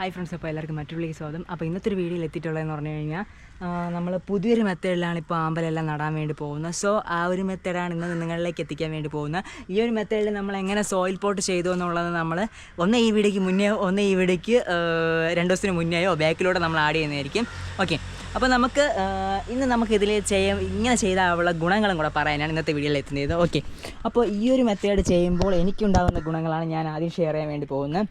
Hi friends അപ്പോൾ എല്ലാവർക്കും മറ്റൊരു സ്വാഗതം. അപ്പോൾ ഇന്നത്തെ ഒരു വീഡിയോയിൽ എത്തിയിട്ടുള്ളതെന്ന് പറഞ്ഞു കഴിഞ്ഞാൽ നമ്മൾ പുതിയൊരു മെത്തേഡിലാണ് ഇപ്പോൾ ആമ്പലെല്ലാം നടാൻ വേണ്ടി പോകുന്നത്. സോ ആ ഒരു മെത്തേഡാണ് ഇന്ന് നിങ്ങളിലേക്ക് എത്തിക്കാൻ വേണ്ടി പോകുന്നത്. ഈ ഒരു മെത്തേഡിൽ നമ്മൾ എങ്ങനെ സോയിൽ പോട്ട് ചെയ്തു എന്നുള്ളത് നമ്മൾ ഒന്ന് ഈ വീഡിയോയ്ക്ക് മുന്നേ ഒന്ന് ഈ വീഡിയോയ്ക്ക് രണ്ട് ദിവസത്തിന് മുന്നെയോ ബാക്കിലൂടെ നമ്മൾ ആഡ് ചെയ്യുന്നതായിരിക്കും. ഓക്കെ അപ്പോൾ നമുക്ക് ഇന്ന് നമുക്ക് ഇതിൽ ചെയ്യാൻ ഇങ്ങനെ ചെയ്താലുള്ള ഗുണങ്ങളും കൂടെ പറയാനാണ് ഇന്നത്തെ വീഡിയോയിൽ എത്തുന്നത്. ഓക്കെ അപ്പോൾ ഈ ഒരു മെത്തേഡ് ചെയ്യുമ്പോൾ എനിക്കുണ്ടാകുന്ന ഗുണങ്ങളാണ് ഞാൻ ആദ്യം ഷെയർ ചെയ്യാൻ വേണ്ടി പോകുന്നത്.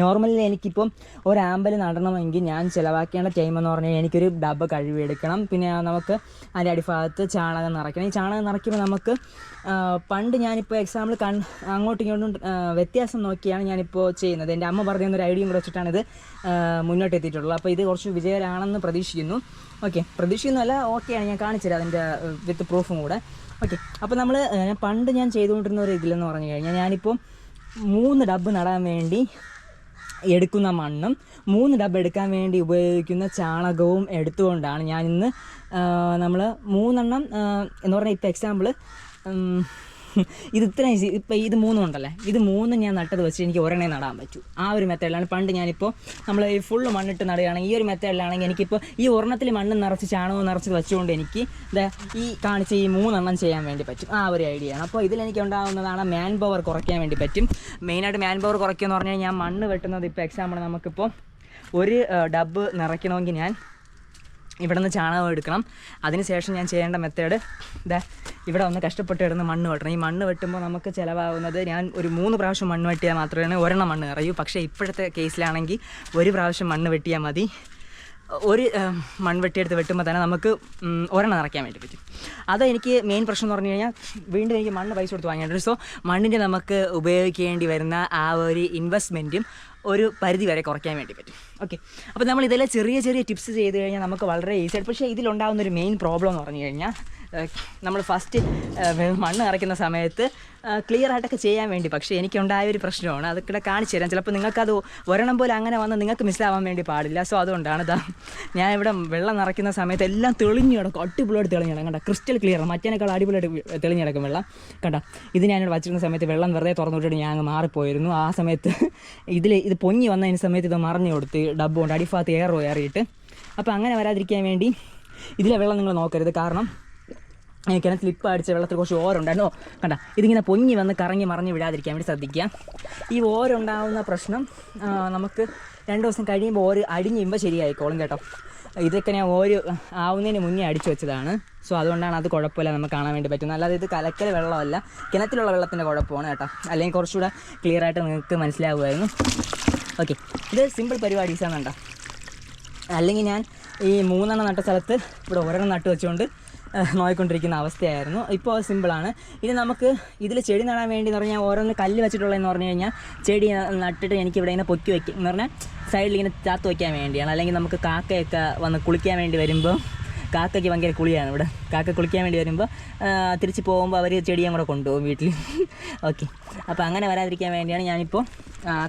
നോർമലി എനിക്കിപ്പം ഒരു ആമ്പൽ നടണമെങ്കിൽ ഞാൻ ചിലവാക്കേണ്ട ടൈം എന്ന് പറഞ്ഞാൽ എനിക്കൊരു ഡബ്ബ് കഴുകിയെടുക്കണം. പിന്നെ നമുക്ക് അതിന്റെ അടിഭാഗത്ത് ചാണകം നിറയ്ക്കണം. ഈ ചാണകം നിറയ്ക്കുമ്പോൾ നമുക്ക് പണ്ട് ഞാനിപ്പോൾ എക്സാമ്പിൾ കൺ അങ്ങോട്ടും ഇങ്ങോട്ടും വ്യത്യാസം നോക്കിയാണ് ഞാനിപ്പോൾ ചെയ്യുന്നത്. എന്റെ അമ്മ പറഞ്ഞു തന്നൊരു ഐഡിയയും കൂടെ വെച്ചിട്ടാണ് ഇത് മുന്നോട്ട് എത്തിയിട്ടുള്ളത് അപ്പോൾ ഇത് കുറച്ച് വിജയകരമാണെന്ന് പ്രതീക്ഷിക്കുന്നു. ഓക്കെ പ്രതീക്ഷിക്കുന്നല്ല ഓക്കെയാണ് ഞാൻ കാണിച്ചുതരാം അതിന്റെ വിത്ത് പ്രൂഫും കൂടെ. ഓക്കെ അപ്പോൾ നമ്മൾ പണ്ട് ഞാൻ ചെയ്തുകൊണ്ടിരുന്ന ഒരു ഇതിലെന്ന് പറഞ്ഞു കഴിഞ്ഞാൽ ഞാനിപ്പോൾ മൂന്ന് ഡബ്ബ് നടാൻ വേണ്ടി എടുക്കുന്ന മണ്ണും മൂന്ന് ഡബ് എടുക്കാൻ വേണ്ടി ഉപയോഗിക്കുന്ന ചാണകവും എടുത്തുകൊണ്ടാണ് ഞാൻ ഇന്ന് നമ്മൾ മൂന്നെണ്ണം എന്ന് പറഞ്ഞാൽ ഇപ്പോൾ എക്സാമ്പിൾ ഇത് ഇത്രയും ഈസി ഇപ്പോൾ ഇത് മൂന്നും ഉണ്ടല്ലേ? ഇത് മൂന്നും ഞാൻ നട്ടത് വെച്ച് എനിക്ക് ഒരെണ്ണേ നടാൻ പറ്റൂ. ആ ഒരു മെത്തേഡിലാണ് പണ്ട് ഞാനിപ്പോൾ നമ്മൾ ഈ ഫുള്ള് മണ്ണിട്ട് നടുകയാണെങ്കിൽ ഈ ഒരു മെത്തേഡിലാണെങ്കിൽ എനിക്കിപ്പോൾ ഈ ഒരെണ്ണത്തിൽ മണ്ണ് നിറച്ച് ചാണകവും നിറച്ച് വെച്ചുകൊണ്ട് എനിക്ക് ഈ കാണിച്ച ഈ മൂന്നെണ്ണം ചെയ്യാൻ വേണ്ടി പറ്റും. ആ ഒരു ഐഡിയ ആണ്. അപ്പോൾ ഇതിലെനിക്ക് ഉണ്ടാകുന്നതാണ് മാൻ പവർ കുറയ്ക്കാൻ വേണ്ടി പറ്റും. മെയിനായിട്ട് മാൻ പവർ കുറയ്ക്കുക എന്ന് പറഞ്ഞാൽ ഞാൻ മണ്ണ് വെട്ടുന്നത് ഇപ്പോൾ എക്സാമ്പിൾ നമുക്കിപ്പോൾ ഒരു ഡബ്ബ് നിറയ്ക്കണമെങ്കിൽ ഞാൻ ഇവിടെ നിന്ന് ചാണകം എടുക്കണം. അതിനുശേഷം ഞാൻ ചെയ്യേണ്ട മെത്തേഡ് ഇതാ ഇവിടെ ഒന്ന് കഷ്ടപ്പെട്ട് ഇടുന്ന മണ്ണ് വെട്ടണം. ഈ മണ്ണ് വെട്ടുമ്പോൾ നമുക്ക് ചിലവാകുന്നത് ഞാൻ ഒരു മൂന്ന് പ്രാവശ്യം മണ്ണ് വെട്ടിയാൽ മാത്രമേ ഒരെണ്ണം മണ്ണ് നിറയൂ. പക്ഷേ ഇപ്പോഴത്തെ കേസിലാണെങ്കിൽ ഒരു പ്രാവശ്യം മണ്ണ് വെട്ടിയാൽ മതി. ഒരു മൺവെട്ടിയെടുത്ത് വെട്ടുമ്പോൾ തന്നെ നമുക്ക് ഒരെണ്ണം നിറയ്ക്കാൻ വേണ്ടി പറ്റും. അത് എനിക്ക് മെയിൻ പ്രശ്നം എന്ന് പറഞ്ഞു കഴിഞ്ഞാൽ വീണ്ടും എനിക്ക് മണ്ണ് പൈസ കൊടുത്ത് വാങ്ങിയിട്ടുണ്ട്. സോ മണ്ണിന്റെ നമുക്ക് ഉപയോഗിക്കേണ്ടി വരുന്ന ആ ഒരു ഇൻവെസ്റ്റ്മെന്റും ഒരു പരിധി വരെ കുറയ്ക്കാൻ വേണ്ടി പറ്റും. ഓക്കെ അപ്പോൾ നമ്മൾ ഇതെല്ലാം ചെറിയ ചെറിയ ടിപ്സ് ചെയ്ത് കഴിഞ്ഞാൽ നമുക്ക് വളരെ ഈസി ആയിട്ട് പക്ഷേ ഇതിലുണ്ടാകുന്ന ഒരു മെയിൻ പ്രോബ്ലം എന്ന് പറഞ്ഞു കഴിഞ്ഞാൽ നമ്മൾ ഫസ്റ്റ് മണ്ണ് നിറയ്ക്കുന്ന സമയത്ത് ക്ലിയർ ആയിട്ടൊക്കെ ചെയ്യാൻ വേണ്ടി. പക്ഷേ എനിക്കുണ്ടായ ഒരു പ്രശ്നമാണ്. അതൊക്കെ കാണിച്ചു തരാം. ചിലപ്പോൾ നിങ്ങൾക്കത് ഒരെണ്ണം പോലെ അങ്ങനെ വന്ന് നിങ്ങൾക്ക് മിസ്സാവാൻ വേണ്ടി പാടില്ല. സോ അതുകൊണ്ടാണ് ഇതാ ഞാൻ ഇവിടെ വെള്ളം നിറയ്ക്കുന്ന സമയത്ത് എല്ലാം തെളിഞ്ഞു കിടക്കും. അടിപൊളിയായിട്ട് തെളിഞ്ഞു കിടക്കും. കണ്ട? ക്രിസ്റ്റൽ ക്ലിയർ ആണ് മറ്റേനേക്കാൾ അടിപൊളിയായിട്ട് തെളിഞ്ഞു കിടക്കും വെള്ളം. കണ്ട? ഇത് ഞാനിവിടെ വച്ചിരുന്ന സമയത്ത് വെള്ളം വെറുതെ തുറന്നു വിട്ടിട്ട് ഞാൻ അങ്ങ് മാറിപ്പോയിരുന്നു. ആ സമയത്ത് ഇതിൽ ഇത് പൊങ്ങി വന്നതിന് സമയത്ത് ഇത് മറിഞ്ഞു കൊടുത്ത് ഡബ്ബ് കൊണ്ട് അടിഭാഗത്ത് കയറിയിട്ട് അപ്പോൾ അങ്ങനെ വരാതിരിക്കാൻ വേണ്ടി ഇതിലെ വെള്ളം നിങ്ങൾ നോക്കരുത്. കാരണം കിണറ്റിൽ സ്ലിപ്പ് അടിച്ച വെള്ളത്തിൽ കുറച്ച് ഓരുണ്ടായിരുന്നോ. കണ്ട ഇതിങ്ങനെ പൊങ്ങി വന്ന് കറങ്ങി മറിഞ്ഞ് വിടാതിരിക്കാൻ വേണ്ടി ശ്രദ്ധിക്കുക. ഈ ഓരുണ്ടാവുന്ന പ്രശ്നം നമുക്ക് രണ്ട് ദിവസം കഴിയുമ്പോൾ ഓര് അടിഞ്ഞുമ്പോൾ ശരിയായിക്കോളും കേട്ടോ. ഇതൊക്കെ ഞാൻ ഓര് ആവുന്നതിന് മുന്നേ അടിച്ചു വെച്ചതാണ്. സോ അതുകൊണ്ടാണ് അത് കുഴപ്പമില്ല നമുക്ക് കാണാൻ വേണ്ടി പറ്റുന്നത്. അല്ലാതെ ഇത് കലക്കൽ വെള്ളമല്ല കിണറ്റിലുള്ള വെള്ളത്തിന്റെ കുഴപ്പമാണ് കേട്ടോ. അല്ലെങ്കിൽ കുറച്ചുകൂടെ ക്ലിയർ ആയിട്ട് നിങ്ങൾക്ക് മനസ്സിലാവുമായിരുന്നു. ഓക്കെ ഇത് സിമ്പിൾ പരിപാടീസാണ് കേട്ടോ അല്ലെങ്കിൽ ഞാൻ ഈ മൂന്നെണ്ണം നട്ട സ്ഥലത്ത് ഇവിടെ ഒരെണ്ണം നട്ട് വെച്ചുകൊണ്ട് നോയിക്കൊണ്ടിരിക്കുന്ന അവസ്ഥയായിരുന്നു. ഇപ്പോൾ സിമ്പിളാണ് ഇനി നമുക്ക് ഇതിൽ ചെടി നടാൻ വേണ്ടി എന്ന് പറഞ്ഞാൽ ഓരോന്ന് കല്ല് വെച്ചിട്ടുള്ളതെന്ന് പറഞ്ഞു കഴിഞ്ഞാൽ ചെടി നട്ടിട്ട് എനിക്ക് ഇവിടെ ഇങ്ങനെ പൊക്കി വയ്ക്കും എന്ന് പറഞ്ഞാൽ സൈഡിൽ ഇങ്ങനെ ചാത്ത് വയ്ക്കാൻ വേണ്ടിയാണ്. അല്ലെങ്കിൽ നമുക്ക് കാക്കയൊക്കെ വന്ന് കുളിക്കാൻ വേണ്ടി വരുമ്പോൾ കാക്കയ്ക്ക് ഭയങ്കര കുളിയാണ് ഇവിടെ. കാക്ക കുളിക്കാൻ വേണ്ടി വരുമ്പോൾ തിരിച്ച് പോകുമ്പോൾ അവർ ചെടിയും കൂടെ കൊണ്ടുപോകും വീട്ടിൽ ഓക്കെ അപ്പോൾ അങ്ങനെ വരാതിരിക്കാൻ വേണ്ടിയാണ് ഞാനിപ്പോൾ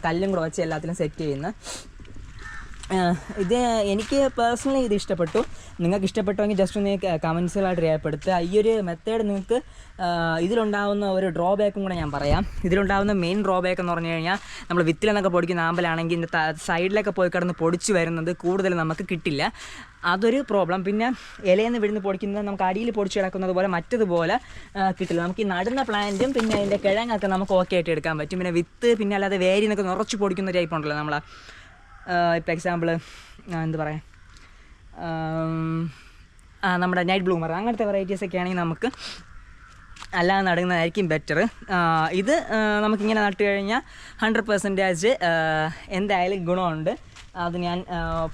കല്ലും കൂടെ വെച്ച് എല്ലാത്തിലും സെറ്റ് ചെയ്യുന്നത് ഇത് എനിക്ക് പേഴ്സണലി ഇത് ഇഷ്ടപ്പെട്ടു. നിങ്ങൾക്ക് ഇഷ്ടപ്പെട്ടുവെങ്കിൽ ജസ്റ്റ് ഒന്ന് കമൻസുകളായിട്ട് രേഖപ്പെടുത്തുക. ഈ ഒരു മെത്തേഡ് നിങ്ങൾക്ക് ഇതിലുണ്ടാവുന്ന ഒരു ഡ്രോബാക്കും കൂടെ ഞാൻ പറയാം. ഇതിലുണ്ടാവുന്ന മെയിൻ ഡ്രോബാക്ക് എന്ന് പറഞ്ഞു കഴിഞ്ഞാൽ നമ്മൾ വിത്തിലെന്നൊക്കെ പൊടിക്കുന്ന ആമ്പലാണെങ്കിൽ ഇതിന്റെ സൈഡിലൊക്കെ പോയി കിടന്ന് പൊടിച്ച് വരുന്നത് കൂടുതൽ നമുക്ക് കിട്ടില്ല. അതൊരു പ്രോബ്ലം പിന്നെ ഇലയെന്ന് വിഴുന്ന് പൊടിക്കുന്നത് നമുക്ക് അടിയിൽ പൊടിച്ച് കിടക്കുന്നത് പോലെ മറ്റതുപോലെ കിട്ടില്ല. നമുക്ക് ഈ നടുന്ന പ്ലാന്റും പിന്നെ അതിന്റെ കിഴങ്ങൊക്കെ നമുക്ക് ഓക്കെ ആയിട്ട് എടുക്കാൻ പറ്റും. പിന്നെ വിത്ത് പിന്നെ അല്ലാതെ വേരിന്നൊക്കെ നിറച്ച് പൊടിക്കുന്ന ടൈപ്പ് ഉണ്ടല്ലോ നമ്മളെ. ഇപ്പോൾ എക്സാമ്പിൾ എന്ത് പറയാം? ആ നമ്മുടെ നൈറ്റ് ബ്ലൂമർ അങ്ങനത്തെ വെറൈറ്റീസ് ഒക്കെ ആണെങ്കിൽ നമുക്ക് അല്ലാതെ നടുന്നതായിരിക്കും ബെറ്റർ ഇത് നമുക്കിങ്ങനെ നട്ട് കഴിഞ്ഞാൽ ഹൺഡ്രഡ് പെർസെന്റേജ് എന്തായാലും ഗുണമുണ്ട്. അത് ഞാൻ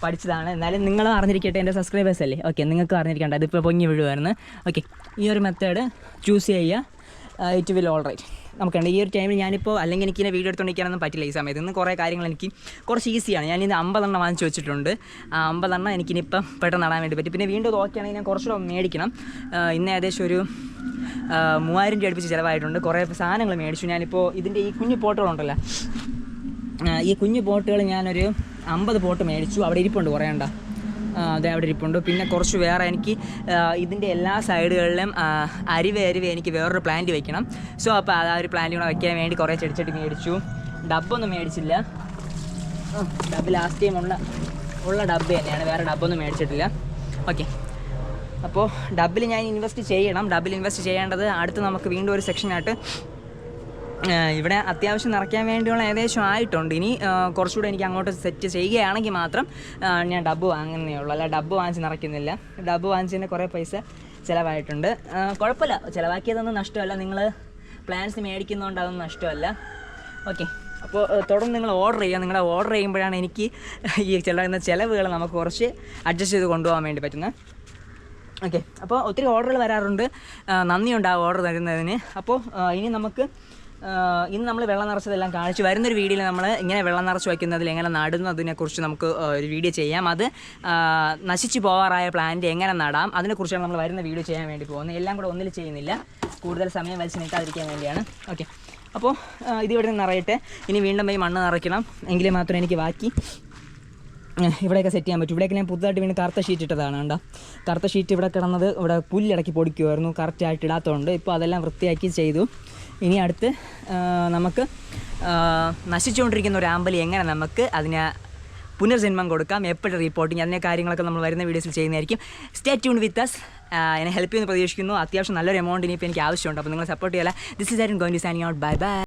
പഠിച്ചതാണ്. എന്നാലും നിങ്ങൾ അറിഞ്ഞിരിക്കട്ടെ എന്റെ സബ്സ്ക്രൈബേഴ്സ് അല്ലേ? ഓക്കെ നിങ്ങൾക്ക് അറിഞ്ഞിരിക്കേണ്ട. അതിപ്പോൾ പൊങ്ങി വീഴുമായിരുന്നു ഓക്കെ ഈ ഒരു മെത്തേഡ് ചൂസ് ചെയ്യുക. ഇറ്റ് വിൽ ഓൾ റൈറ്റ് നമുക്കുണ്ട് ഈ ഒരു ടൈമിൽ ഞാനിപ്പോൾ അല്ലെങ്കിൽ എനിക്ക് വീഡിയോ എടുത്തുകൊണ്ടിരിക്കാനൊന്നും പറ്റില്ല ഈ സമയത്ത്. ഇന്ന് കുറേ കാര്യങ്ങൾ എനിക്ക് കുറച്ച് ഈസിയാണ് ഞാൻ ഇന്ന് അമ്പതെണ്ണം വാങ്ങിച്ചു വെച്ചിട്ടുണ്ട്. ആ അമ്പതെണ്ണം എനിക്കിനിപ്പം പെട്ടെന്ന് നടാൻ വേണ്ടി പറ്റും. പിന്നെ വീണ്ടും നോക്കുകയാണെങ്കിൽ ഞാൻ കുറച്ചുകൂടെ മേടിക്കണം. ഇന്ന് ഏകദേശം ഒരു മൂവായിരം രൂപ അടുപ്പിച്ച് ചിലവായിട്ടുണ്ട്. കുറേ സാധനങ്ങൾ മേടിച്ചു. ഞാനിപ്പോൾ ഇതിന്റെ ഈ കുഞ്ഞു പോട്ടുകളുണ്ടല്ലോ ഈ കുഞ്ഞു പോട്ടുകൾ ഞാനൊരു അമ്പത് പോട്ട് മേടിച്ചു. അവിടെ ഇരിപ്പുണ്ട് കുറേ ഉണ്ടോ അതെ അവിടെ ഇരിപ്പുണ്ട്. പിന്നെ കുറച്ച് വേറെ എനിക്ക് ഇതിന്റെ എല്ലാ സൈഡുകളിലും അരിവ് അരിവെ എനിക്ക് വേറൊരു പ്ലാന്റ് വെക്കണം. സോ അപ്പോൾ ആ ഒരു പ്ലാന്റ് കൂടെ വയ്ക്കാൻ വേണ്ടി കുറേ ചെടിച്ചട്ടി മേടിച്ചു. ഡബ്ബൊന്നും മേടിച്ചില്ല. ഡബ് ലാസ്റ്റ് ടൈം ഉള്ള ഉള്ള ഡബ്ബ് തന്നെയാണ്. വേറെ ഡബ്ബൊന്നും മേടിച്ചിട്ടില്ല. ഓക്കെ അപ്പോൾ ഡബിൽ ഞാൻ ഇൻവെസ്റ്റ് ചെയ്യണം. ഡബിൽ ഇൻവെസ്റ്റ് ചെയ്യേണ്ടത് അടുത്ത് നമുക്ക് വീണ്ടും ഒരു സെക്ഷനായിട്ട് ഇവിടെ അത്യാവശ്യം നിറയ്ക്കാൻ വേണ്ടിയുള്ള ഏകദേശം ആയിട്ടുണ്ട്. ഇനി കുറച്ചുകൂടെ എനിക്ക് അങ്ങോട്ട് സെറ്റ് ചെയ്യുകയാണെങ്കിൽ മാത്രം ഞാൻ ഡബ്ബ് വാങ്ങുന്നേ ഉള്ളൂ. അല്ല ഡബ്ബ് വാങ്ങിച്ച് നിറയ്ക്കുന്നില്ല. ഡബ്ബ് വാങ്ങിച്ചതിന്റെ കുറേ പൈസ ചിലവായിട്ടുണ്ട്. കുഴപ്പമില്ല. ചിലവാക്കിയതൊന്നും നഷ്ടമല്ല. നിങ്ങൾ പ്ലാൻസ് മേടിക്കുന്നതുകൊണ്ട് അതൊന്നും നഷ്ടമല്ല. ഓക്കെ അപ്പോൾ തുടർന്ന് നിങ്ങൾ ഓർഡർ ചെയ്യുക. നിങ്ങൾ ഓർഡർ ചെയ്യുമ്പോഴാണ് എനിക്ക് ഈ ചിലവുന്ന ചിലവുകൾ നമുക്ക് കുറച്ച് അഡ്ജസ്റ്റ് ചെയ്ത് കൊണ്ടുപോകാൻ വേണ്ടി പറ്റുന്നത്. ഓക്കെ അപ്പോൾ ഒത്തിരി ഓർഡറുകൾ വരാറുണ്ട്. നന്ദിയുണ്ട് ആ ഓർഡർ തരുന്നതിന്. അപ്പോൾ ഇനി നമുക്ക് ഇന്ന് നമ്മൾ വെള്ളം നിറച്ചതെല്ലാം കാണിച്ചു വരുന്നൊരു വീഡിയോയിൽ നമ്മൾ ഇങ്ങനെ വെള്ളം നിറച്ച് വയ്ക്കുന്നതിൽ എങ്ങനെ നടുന്നതിനെക്കുറിച്ച് നമുക്ക് ഒരു വീഡിയോ ചെയ്യാം. അത് നശിച്ചു പോകാറായ പ്ലാന്റ് എങ്ങനെ നടാം അതിനെക്കുറിച്ചാണ് നമ്മൾ വരുന്ന വീഡിയോ ചെയ്യാൻ വേണ്ടി പോകുന്നത്. എല്ലാം കൂടെ ഒന്നിൽ ചെയ്യുന്നില്ല. കൂടുതൽ സമയം വലിച്ച് നിൽക്കാതിരിക്കാൻ വേണ്ടിയാണ്. ഓക്കെ അപ്പോൾ ഇതിവിടെ നിന്ന് നിറയട്ടെ. ഇനി വീണ്ടും പോയി മണ്ണ് നിറയ്ക്കണം. എങ്കിലേ മാത്രമേ എനിക്ക് ബാക്കി ഇവിടെയൊക്കെ സെറ്റ് ചെയ്യാൻ പറ്റും. ഇവിടെയൊക്കെ ഞാൻ പുതുതായിട്ട് വീണ്ടും കറുത്ത ഷീറ്റ് ഇട്ടതാണ് കണ്ടോ? കറുത്ത ഷീറ്റ് ഇവിടെ കിടന്നത് ഇവിടെ പുല്ലിടക്കി പൊടിക്കുമായിരുന്നു കറക്റ്റായിട്ട് ഇടാത്തതുകൊണ്ട് ഇപ്പോൾ അതെല്ലാം വൃത്തിയാക്കി ചെയ്തു. ഇനി അടുത്ത് നമുക്ക് നശിച്ചുകൊണ്ടിരിക്കുന്ന ഒരു ആമ്പലി എങ്ങനെ നമുക്ക് അതിനെ പുനർജന്മം കൊടുക്കാം എപ്പോഴും റിപ്പോർട്ടിങ് അതിന്റെ കാര്യങ്ങളൊക്കെ നമ്മൾ വരുന്ന വീഡിയോസിൽ ചെയ്യുന്നതായിരിക്കും. സ്റ്റേ ട്യൂൺ വിത്ത് അസ് എന്നെ ഹെൽപ്പ് ചെയ്യുമെന്ന് പ്രതീക്ഷിക്കുന്നു. അത്യാവശ്യം നല്ലൊരു എമൗണ്ട് ഇനിയിപ്പോൾ എനിക്ക് ആവശ്യമുണ്ട്. അപ്പോൾ നിങ്ങൾ സപ്പോർട്ട് ചെയ്യാം this is Arun going to signing out bye bye